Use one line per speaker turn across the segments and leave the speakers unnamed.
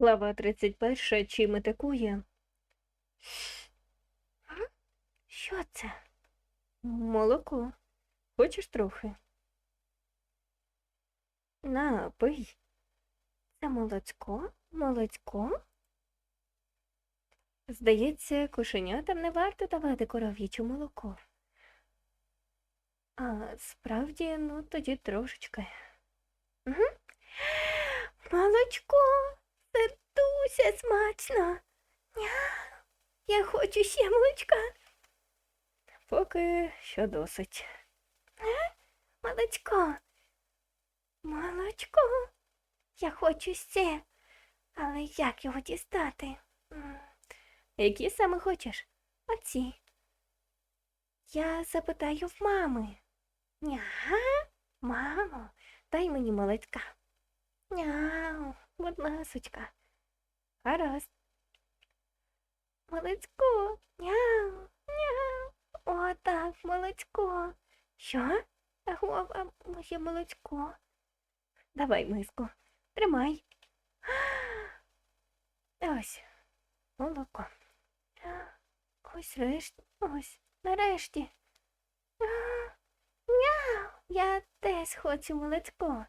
Глава 31. Чи метикує? Що це? Молоко. Хочеш трохи? На, пий. Це молочко? Молочко? Здається, кошенятам не варто давати коров'яче молоко. А справді, ну тоді трошечки. Угу. Молочко, дуже смачно. Ня, Я хочу ще молочка. Поки що досить. Е? Молочко. Молочко. Я хочу ще. Але як його дістати? Які саме хочеш? Оці. Я запитаю в мами. Ня, мамо, дай мені молочка. Няу, будь ласочка. Гаразд. Молочко. Няу, няу. О, так, молочко. Що? Аго, моє молочко. Давай, миску, тримай. Ось, молоко. Ось решті, ось, нарешті. Няу, я теж хочу молочко.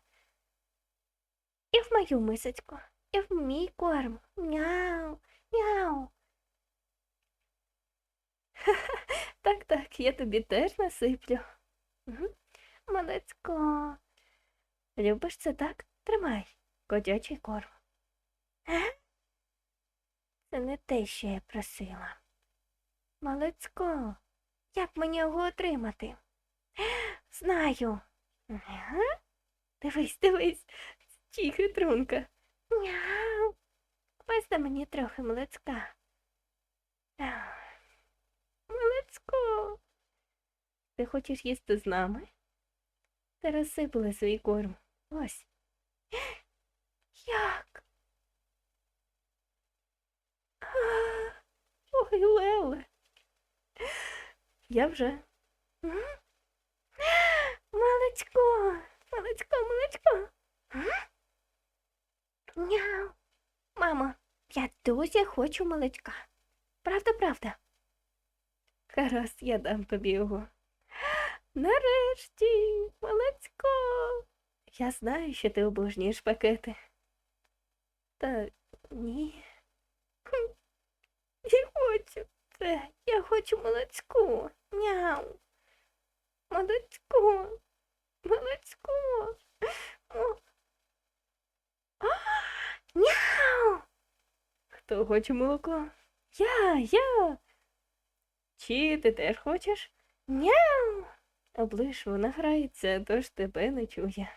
І в мою мисочку, і в мій корм. Мяу, мяу. Так, так, я тобі теж насиплю. Мгм. Молодцко. Любиш це так? Тримай, котячий корм. Це не те, що я просила. Молодцко, як мені його отримати? Знаю. Ага. Дивись, дивись, Ті хитрунка. Ось на мені трохи молочка. Молочко. Ти хочеш їсти з нами? Ти розсипала свій корм. Ось. Як? Ой, Леле. Я вже. Молочко, молочко, молочко. М? Няу. Мамо, я дуже хочу молочка. Правда, правда? Гаразд, я дам тобі його. Нарешті, молочко. Я знаю, що ти обожнюєш пакети. Та ні. Я хочу це. Я хочу молочко. Няу. Молочко. Молочко. О. А, Няу. Хто хоче молоко? Я, я. Чи ти теж хочеш? Няу. Облиш, вона грається, тож тебе не чує.